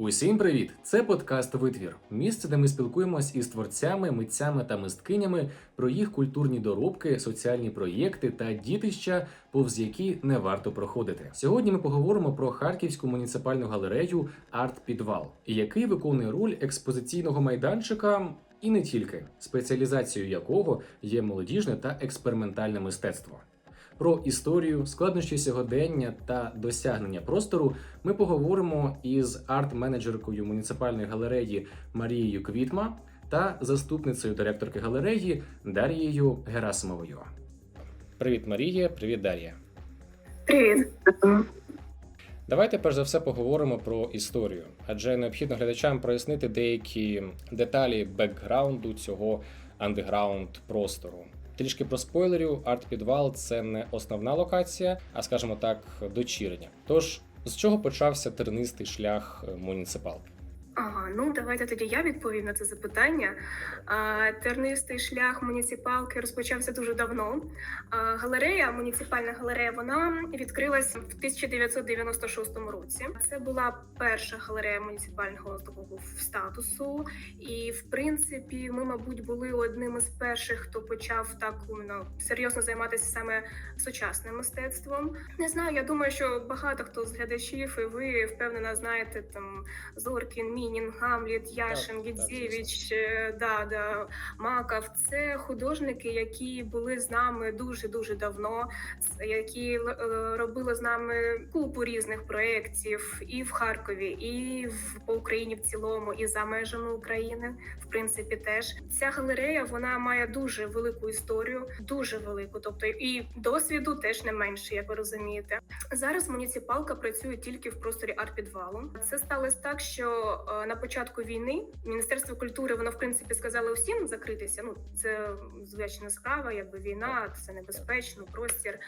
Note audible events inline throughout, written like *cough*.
Усім привіт! Це подкаст Витвір, місце, де ми спілкуємось із творцями, митцями та мисткинями про їх культурні доробки, соціальні проєкти та дітища, повз які не варто проходити. Сьогодні ми поговоримо про харківську муніципальну галерею Арт Підвал, який виконує роль експозиційного майданчика. І не тільки спеціалізацією якого є молодіжне та експериментальне мистецтво. Про історію, складнощі сьогодення та досягнення простору ми поговоримо із арт-менеджеркою муніципальної галереї Марією Квітма та заступницею директорки галереї Дарією Герасимовою. Привіт, Марія, привіт, Дар'я. Привіт. Давайте перш за все поговоримо про історію, адже необхідно глядачам прояснити деякі деталі бекграунду цього андеграунд простору. Трішки про спойлерів, арт-підвал це не основна локація, а скажімо так, дочірня. Тож з чого почався тернистий шлях е, муніципалки? Ага, ну давайте тоді я відповім на це запитання. Тернистий шлях муніципалки розпочався дуже давно. Галерея, муніципальна галерея, вона відкрилась в 1996 році. Це була перша галерея муніципального такого статусу. І в принципі, ми, мабуть, були одним із перших, хто почав так ну, серйозно займатися саме сучасним мистецтвом. Не знаю, я думаю, що багато хто з глядачів, і ви впевнено знаєте там Зоркін, Мінін, Гамліт, Яшин, Так, так, Гідзєвич, е, да, да, Маков. Це художники, які були з нами дуже дуже давно, які е, робили з нами купу різних проєктів і в Харкові, і в по Україні в цілому, і за межами України. В принципі, теж ця галерея вона має дуже велику історію, дуже велику. Тобто і досвіду теж не менше, як ви розумієте. Зараз муніципалка працює тільки в просторі арт-підвалу. Це сталося так, що е, на початку війни Міністерство культури воно в принципі сказало усім закритися. Ну це звична справа, якби війна, це небезпечно, простір.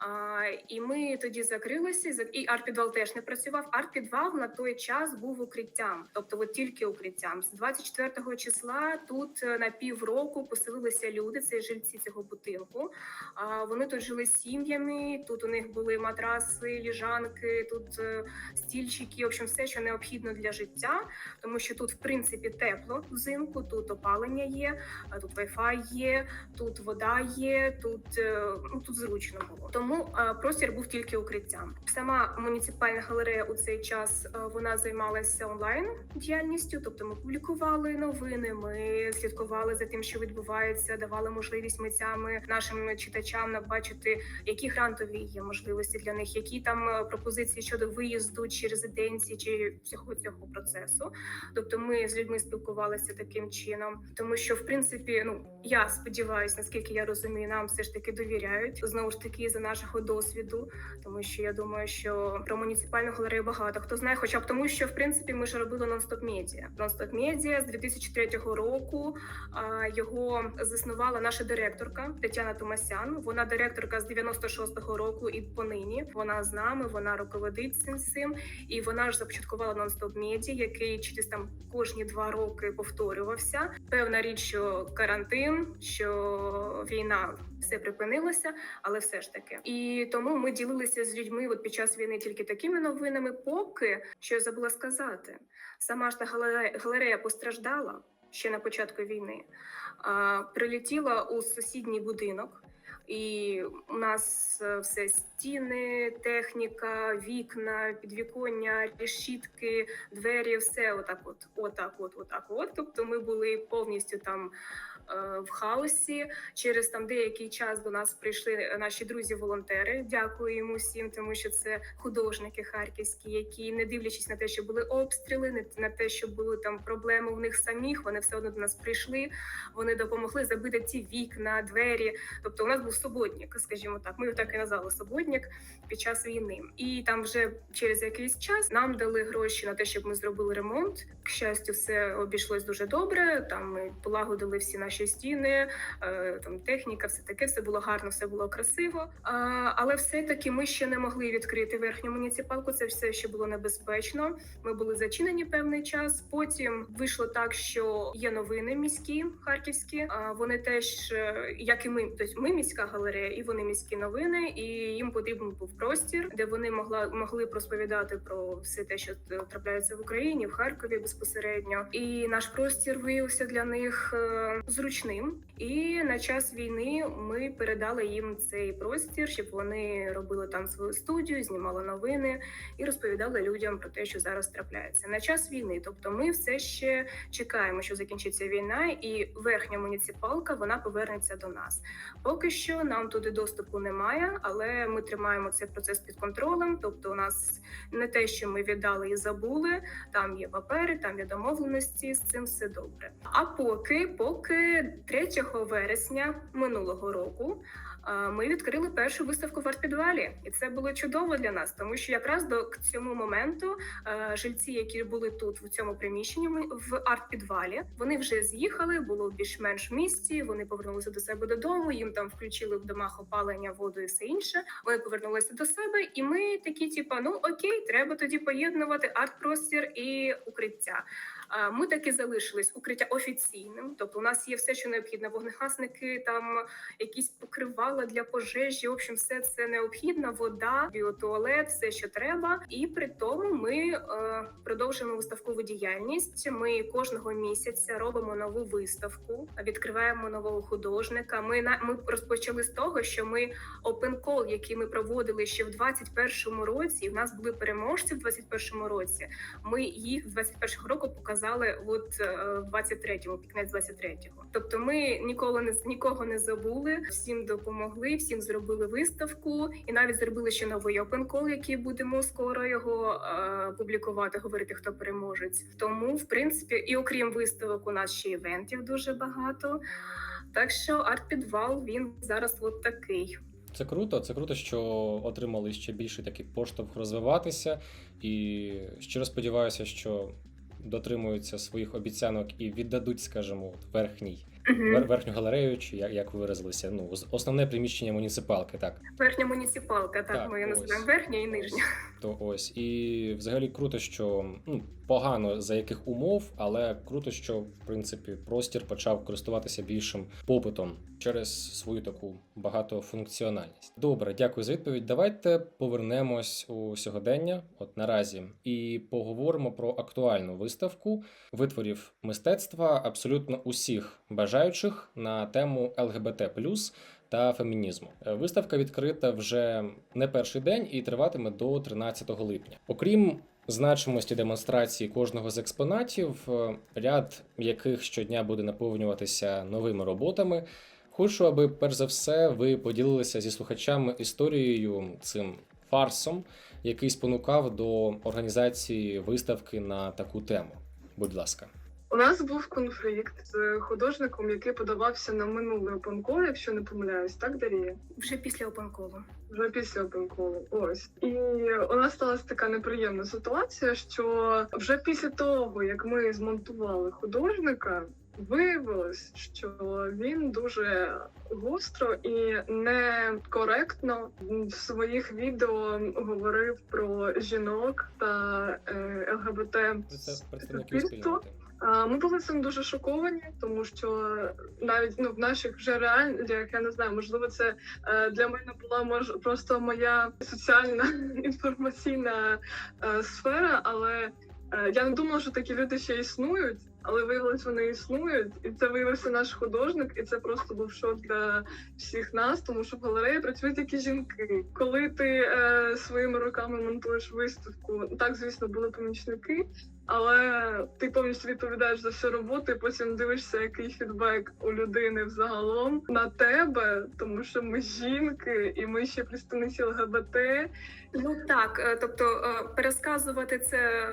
А, і ми тоді закрилися, і арт-підвал теж не працював. Арт-підвал на той час був укриттям, тобто от тільки укриттям. З 24 числа тут е, на півроку поселилися люди, це жильці цього будинку. А, вони тут жили сім'ями. Тут у них були матраси, ліжанки, тут е, стільчики, в общем, все, що необхідно для життя, тому що тут, в принципі, тепло взимку, тут опалення є, тут Wi-Fi є, тут вода є, тут, е, ну, тут зручно було. Тому е, простір був тільки укриттям. Сама муніципальна галерея у цей час е, вона займалася онлайн діяльністю, тобто ми публікували новини, ми слідкували за тим, що відбувається, давали можливість митцями нашим читачам набачити, які грантові є можливості для них, які там е, пропозиції щодо виїзду чи резиденції, чи всього цього процесу. Тобто, ми з людьми спілкувалися таким чином, тому що в принципі, ну я сподіваюся, наскільки я розумію, нам все ж таки довіряють знову ж таки за нашого досвіду, тому що я думаю, що про муніципальну галерею багато хто знає, хоча б тому, що в принципі ми ж робили нон-стоп медіа. Нон-стоп медіа з 2003 року його заснувала наша директорка Тетяна Томасян. Вона директорка з 96-го року і понині. Вона з нами, вона руководить цим цим. І вона ж започаткувала нон-стоп медіа, який через там кожні два роки повторювався. Певна річ, що карантин, що війна все припинилося, але все ж таки. І тому ми ділилися з людьми от під час війни тільки такими новинами. Поки що я забула сказати, сама ж та галерея, постраждала ще на початку війни. А, прилетіла у сусідній будинок. І у нас е, все стіни, техніка, вікна, підвіконня, решітки, двері, все отак, от, отак, от, отак, от. Тобто ми були повністю там в хаосі. Через там деякий час до нас прийшли наші друзі-волонтери. Дякую їм усім, тому що це художники харківські, які, не дивлячись на те, що були обстріли, не на те, що були там проблеми у них самих, вони все одно до нас прийшли. Вони допомогли забити ті вікна, двері. Тобто, у нас був суботник, скажімо так. Ми його так і назвали суботник під час війни. І там вже через якийсь час нам дали гроші на те, щоб ми зробили ремонт. К щастю, все обійшлось дуже добре. Там ми полагодили всі наші наші стіни, е, там техніка, все таке, все було гарно, все було красиво. Але все-таки ми ще не могли відкрити верхню муніципалку. Це все ще було небезпечно. Ми були зачинені певний час. Потім вийшло так, що є новини міські харківські. Вони теж, е, як і ми, тобто ми міська галерея, і вони міські новини, і їм потрібен був простір, де вони могла могли розповідати про все те, що е, трапляється в Україні, в Харкові безпосередньо. І наш простір виявився для них е, зручним. І на час війни ми передали їм цей простір, щоб вони робили там свою студію, знімали новини і розповідали людям про те, що зараз трапляється на час війни. Тобто, ми все ще чекаємо, що закінчиться війна, і верхня муніципалка вона повернеться до нас. Поки що нам туди доступу немає, але ми тримаємо цей процес під контролем. Тобто, у нас не те, що ми віддали і забули. Там є папери, там є домовленості. З цим все добре. А поки, поки 3 вересня минулого року. Ми відкрили першу виставку в арт-підвалі, і це було чудово для нас, тому що якраз до к цьому моменту жильці, які були тут в цьому приміщенні в арт-підвалі, вони вже з'їхали, було більш-менш в місті. Вони повернулися до себе додому. Їм там включили в домах опалення, воду і все інше. Вони повернулися до себе, і ми такі, типа, ну окей, треба тоді поєднувати арт-простір і укриття. Ми таки залишились укриття офіційним, тобто у нас є все, що необхідно: вогнегасники, там якісь покривала для пожежі. В общем, все це необхідно, вода, біотуалет, все, що треба. І при тому ми е, продовжуємо виставкову діяльність. Ми кожного місяця робимо нову виставку, відкриваємо нового художника. Ми на ми розпочали з того, що ми call, який ми проводили ще в 21-му році. і В нас були переможці в 21-му році. Ми їх з 21-го року показали от в 23-му, під кінець 23-го. Тобто, ми ніколи не нікого не забули, всім допомогли, всім зробили виставку, і навіть зробили ще новий call, який будемо скоро його е, публікувати, говорити, хто переможець. Тому, в принципі, і окрім виставок, у нас ще івентів дуже багато. Так що арт-підвал він зараз от такий. Це круто, це круто, що отримали ще більший такий поштовх розвиватися. І щиро сподіваюся, що дотримуються своїх обіцянок і віддадуть, скажімо, верхній Uh-huh. верхню галерею, чи як, як виразилися. Ну, основне приміщення муніципалки, так. Верхня муніципалка, так, Так, ми її називаємо верхня і нижня. То ось і взагалі круто, що ну погано за яких умов, але круто, що в принципі простір почав користуватися більшим попитом через свою таку багатофункціональність. Добре, дякую за відповідь. Давайте повернемось у сьогодення, от наразі, і поговоримо про актуальну виставку витворів мистецтва абсолютно усіх бажаючих на тему ЛГБТ та фемінізму. Е, Виставка відкрита вже не перший день і триватиме до 13 липня. Окрім значимості демонстрації кожного з експонатів, е, ряд яких щодня буде наповнюватися новими роботами. Хочу, аби перш за все ви поділилися зі слухачами історією цим фарсом, який спонукав до організації виставки на таку тему. Будь ласка. У нас був конфлікт з художником, який подавався на минулий опанкол, якщо не помиляюсь, так Дарія? Вже після опанколу. Вже після опанколу. Ось і у нас сталася така неприємна ситуація, що вже після того, як ми змонтували художника. Виявилось, що він дуже гостро і некоректно в своїх відео говорив про жінок та е, ЛГБТ суспільство. Ми були цим дуже шоковані, тому що навіть ну в наших вже реаліях, я не знаю, можливо, це е, для мене була мож просто моя соціальна *laughs* інформаційна е, сфера, але е, я не думала, що такі люди ще існують. Але виявилось, вони існують, і це виявився наш художник, і це просто був шок для всіх нас, тому що в галереї працюють тільки жінки. Коли ти е, своїми руками монтуєш виставку, так звісно були помічники, але ти повністю відповідаєш за всю роботу, і потім дивишся, який фідбек у людини взагалом на тебе, тому що ми жінки, і ми ще представниці ЛГБТ. Ну так, е, тобто е, пересказувати це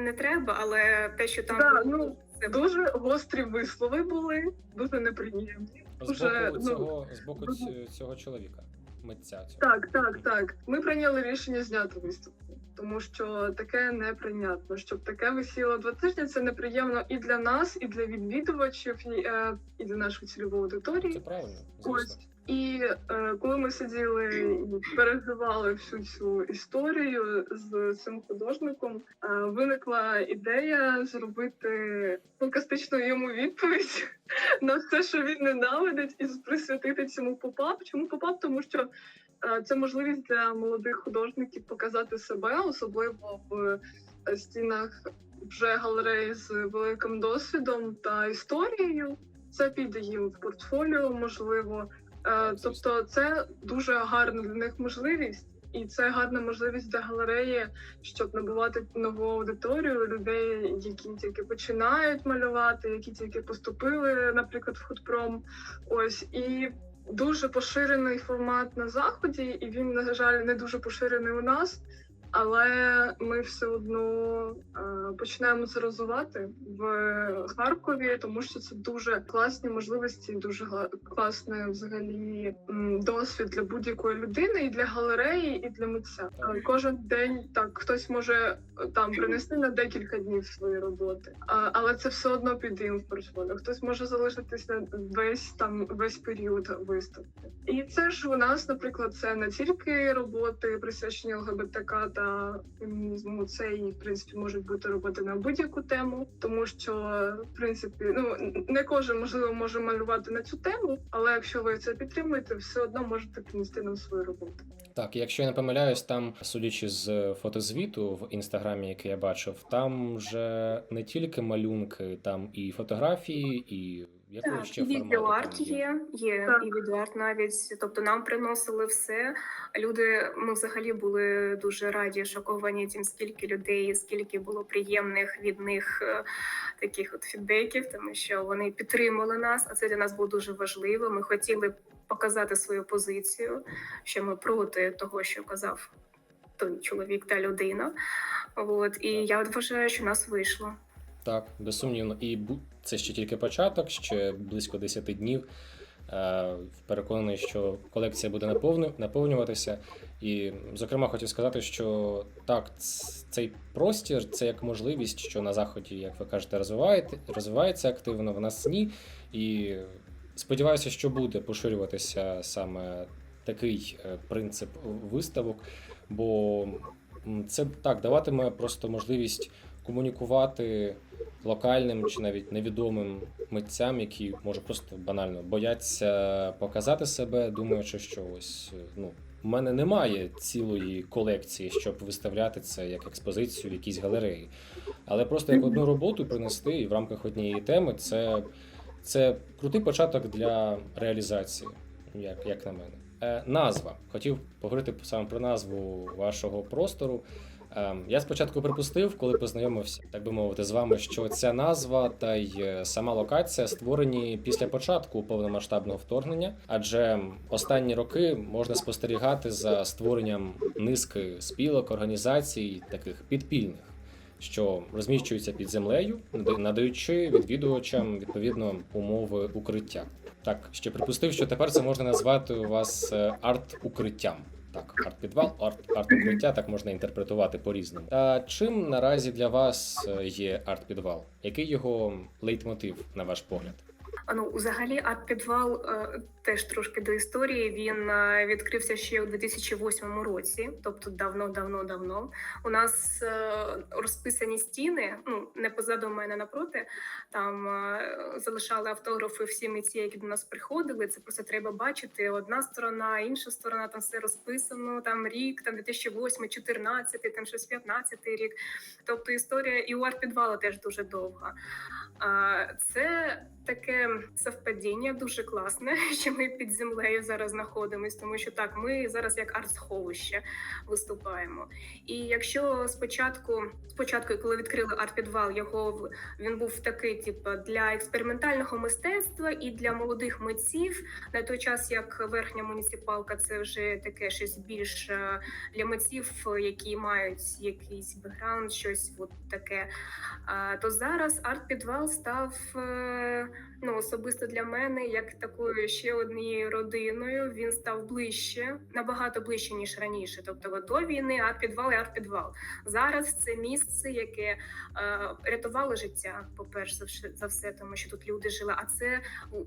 не, треба, але те, що там Да, було, ну, це Дуже гострі вислови були, дуже неприємні. З Уже, боку ну, цього, з боку ну, цього чоловіка, митця цього. Так, так, так. Ми прийняли рішення зняти виставку. Тому що таке неприйнятно. Щоб таке висіло два тижні, це неприємно і для нас, і для відвідувачів, і, е, і для нашої цільової аудиторії. Це правильно, Ось і е, коли ми сиділи і переживали всю цю історію з цим художником, е, виникла ідея зробити фантастичну йому відповідь *laughs* на все, що він ненавидить, і присвятити цьому попап. Чому попап? Тому що це можливість для молодих художників показати себе, особливо в е, стінах вже галереї з великим досвідом та історією. Це піде їм в портфоліо, можливо. Е, Тобто, це дуже гарна для них можливість, і це гарна можливість для галереї, щоб набувати нову аудиторію людей, які тільки починають малювати, які тільки поступили, наприклад, в худпром. Ось і дуже поширений формат на заході, і він, на жаль, не дуже поширений у нас. Але ми все одно е, починаємо це розвивати в Харкові, тому що це дуже класні можливості, дуже класний взагалі досвід для будь-якої людини, і для галереї, і для митця. Е, Кожен день так хтось може е, там принести на декілька днів свої роботи, але це все одно піде в портфоліо. Хтось може залишитися на весь там весь період виставки. І це ж у нас, наприклад, це не тільки роботи присвячені ЛГБТК та фемінізму, це і в принципі можуть бути роботи на будь-яку тему, тому що в принципі ну не кожен можливо може малювати на цю тему, але якщо ви це підтримуєте, все одно можете принести нам свою роботу. Так, якщо я не помиляюсь, там, судячи з фотозвіту в інстаграмі, який я бачив, там вже не тільки малюнки, там і фотографії, і якого Так, ще відеоарт є. є, є Так. і відеоарт навіть. Тобто нам приносили все. Люди, ми взагалі були дуже раді, шоковані тим, скільки людей, скільки було приємних від них е, таких от фідбеків, тому що вони підтримали нас, а це для нас було дуже важливо. Ми хотіли показати свою позицію, що ми проти того, що казав той чоловік та людина. От і я вважаю, що нас вийшло. Так, безсумнівно. І це ще тільки початок, ще близько 10 днів. Е, Переконаний, що колекція буде наповнюватися. І, зокрема, хотів сказати, що так, цей простір це як можливість, що на заході, як ви кажете, розвивається активно, в нас ні. І сподіваюся, що буде поширюватися саме такий е, принцип виставок, бо це так даватиме просто можливість комунікувати локальним чи навіть невідомим митцям, які може просто банально бояться показати себе, думаючи, що ось ну. У мене немає цілої колекції, щоб виставляти це як експозицію в якійсь галереї. Але просто як одну роботу принести і в рамках однієї теми це, це крутий початок для реалізації, як, як на мене. Е, назва. Хотів поговорити саме про назву вашого простору. Ем, Я спочатку припустив, коли познайомився, так би мовити, з вами, що ця назва та й е, сама локація створені після початку повномасштабного вторгнення, адже останні роки можна спостерігати за створенням низки спілок, організацій, таких підпільних, що розміщуються під землею, надаючи відвідувачам відповідно умови укриття. Так, ще припустив, що тепер це можна назвати у вас е, арт-укриттям. Так, арт-підвал, арт, арт-укриття, так можна інтерпретувати по-різному. Та чим наразі для вас е, є арт-підвал? Який його лейтмотив, на ваш погляд? Ну, взагалі, арт-підвал е, теж трошки до історії. Він е, відкрився ще у 2008 році, тобто давно, давно, давно. У нас е, розписані стіни, ну не позаду мене напроти. Там залишали автографи всі митці, які до нас приходили. Це просто треба бачити. Одна сторона, інша сторона, там все розписано. Там рік, там 2008, 14, там щось 15 рік. Тобто історія і у арт-підвалу теж дуже довга. Це таке совпадіння дуже класне, *laughs* що ми під землею зараз знаходимось, тому що так, ми зараз як арт-сховище виступаємо. І якщо спочатку, спочатку, коли відкрили арт-підвал, його він був такий, типу, для експериментального мистецтва і для молодих митців. На той час як верхня муніципалка, це вже таке щось більш е, для митців, які мають якийсь бекграунд, щось от таке. То зараз арт-підвал став е, Ну, особисто для мене, як такою ще однією родиною, він став ближче, набагато ближче ніж раніше. Тобто, до війни арт-підвал і арт-підвал. Зараз це місце, яке е, рятувало життя, по-перше, за все- тому що тут люди жили. А це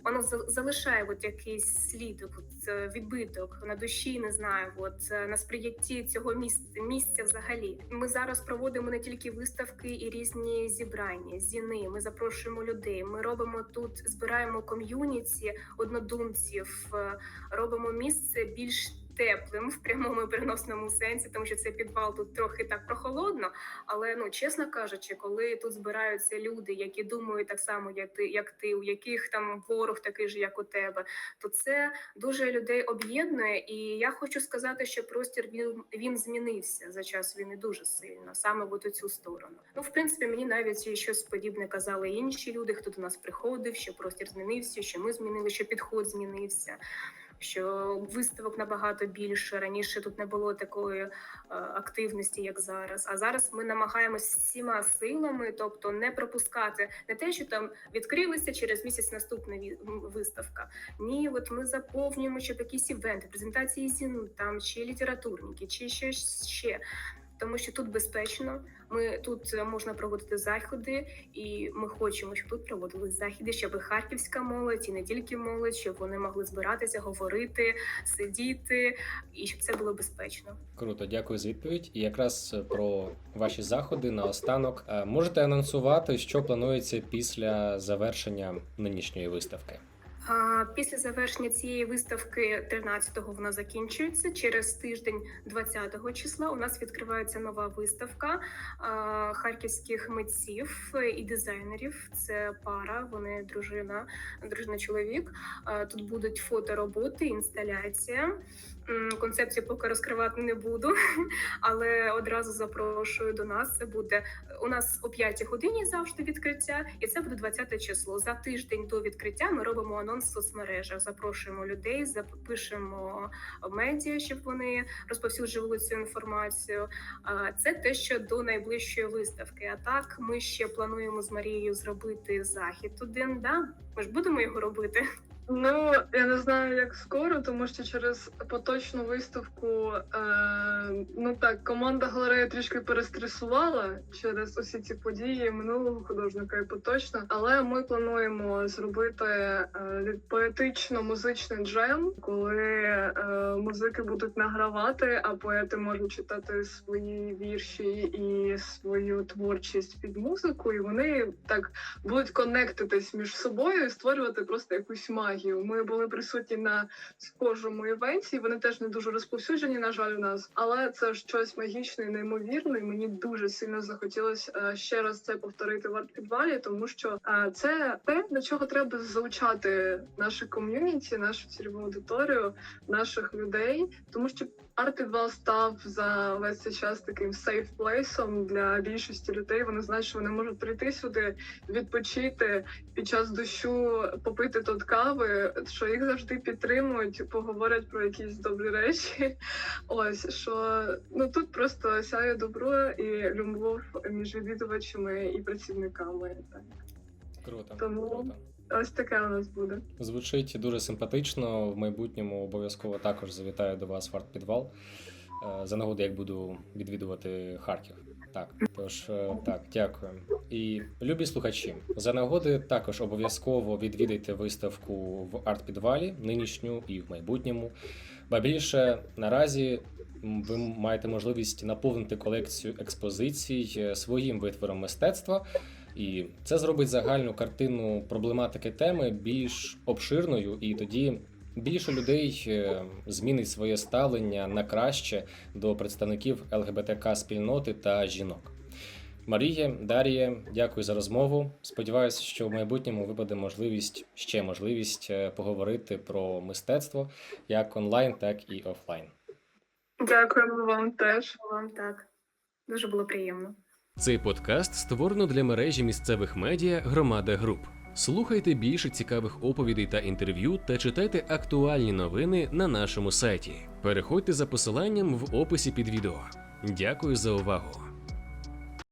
воно за- залишає от якийсь слід, от, е, відбиток на душі, не знаю, от е, на сприйнятті цього місця, місця взагалі. Ми зараз проводимо не тільки виставки і різні зібрання, зіни. Ми запрошуємо людей. Ми робимо тут, збираємо ком'юніті однодумців, е, робимо місце більш. Теплим в прямому і переносному сенсі, тому що це підвал тут трохи так прохолодно. Але ну чесно кажучи, коли тут збираються люди, які думають так само, як ти, як ти, у яких там ворог такий же, як у тебе, то це дуже людей об'єднує. І я хочу сказати, що простір він, він змінився за час війни дуже сильно, саме в от цю сторону. Ну, в принципі, мені навіть щось подібне казали інші люди, хто до нас приходив, що простір змінився, що ми змінили, що підход змінився. Що виставок набагато більше раніше тут не було такої е, активності, як зараз. А зараз ми намагаємось всіма силами, тобто не пропускати не те, що там відкрилися через місяць наступна виставка. Ні, от ми заповнюємо, щоб якісь івенти, презентації зін, там чи літературники, чи ще ще. Тому що тут безпечно, ми тут е, можна проводити заходи, і ми хочемо, щоб тут проводились заходи, щоб харківська молодь, і не тільки молодь, щоб вони могли збиратися, говорити, сидіти, і щоб це було безпечно. Круто, дякую за відповідь. І якраз е, про ваші заходи наостанок Е, можете анонсувати, що планується після завершення нинішньої виставки. Після завершення цієї виставки 13-го вона закінчується. Через тиждень, 20-го числа, у нас відкривається нова виставка харківських митців і дизайнерів. Це пара, вони дружина, дружина чоловік. Тут будуть фотороботи, інсталяція. Концепцію поки розкривати не буду, *laughs* але одразу запрошую до нас. Це буде у нас о 5 годині завжди відкриття, і це буде 20 число. За тиждень до відкриття ми робимо анонс в соцмережах. Запрошуємо людей, запишемо медіа, щоб вони розповсюджували цю інформацію. Це те, що до найближчої виставки. А так ми ще плануємо з Марією зробити захід один. Да, ми ж будемо його робити. Ну, я не знаю, як скоро, тому що через поточну виставку, е, ну так, команда галереї трішки перестресувала через усі ці події минулого художника і поточно. Але ми плануємо зробити е, поетично-музичний джем, коли е, музики будуть награвати, а поети можуть читати свої вірші і свою творчість під музику, і вони так будуть конектитись між собою і створювати просто якусь магію. Ми були присутні на схожому івенті. Вони теж не дуже розповсюджені, на жаль, у нас, але це щось магічне і неймовірне. і Мені дуже сильно захотілося е, ще раз це повторити в арт-підвалі, тому що е, це те, до чого треба залучати наше ком'юніті, нашу цільову аудиторію, наших людей, тому що арт-підвал став за весь цей час таким сейф плейсом для більшості людей. Вони знають, що вони можуть прийти сюди, відпочити під час дощу, попити тут кави, що їх завжди підтримують, поговорять про якісь добрі речі. *laughs* Ось що ну тут просто сяє добро і любов між відвідувачами і працівниками. Так. Круто, Тому- круто. Ось таке у нас буде. Звучить дуже симпатично. В майбутньому обов'язково також завітаю до вас в арт-підвал. е, За нагоди, як буду відвідувати Харків. Так, тож е, так, дякую. І любі слухачі, за нагоди також обов'язково відвідайте виставку в арт-підвалі, нинішню і в майбутньому. Ба більше наразі ви маєте можливість наповнити колекцію експозицій е, своїм витвором мистецтва. І це зробить загальну картину проблематики теми більш обширною, і тоді більше людей е, змінить своє ставлення на краще до представників ЛГБТК спільноти та жінок. Марія, Дар'я, дякую за розмову. Сподіваюся, що в майбутньому випаде можливість ще можливість е, поговорити про мистецтво як онлайн, так і офлайн. Дякуємо вам теж. Вам так дуже було приємно. Цей подкаст створено для мережі місцевих медіа Громада Груп. Слухайте більше цікавих оповідей та інтерв'ю та читайте актуальні новини на нашому сайті. Переходьте за посиланням в описі під відео. Дякую за увагу!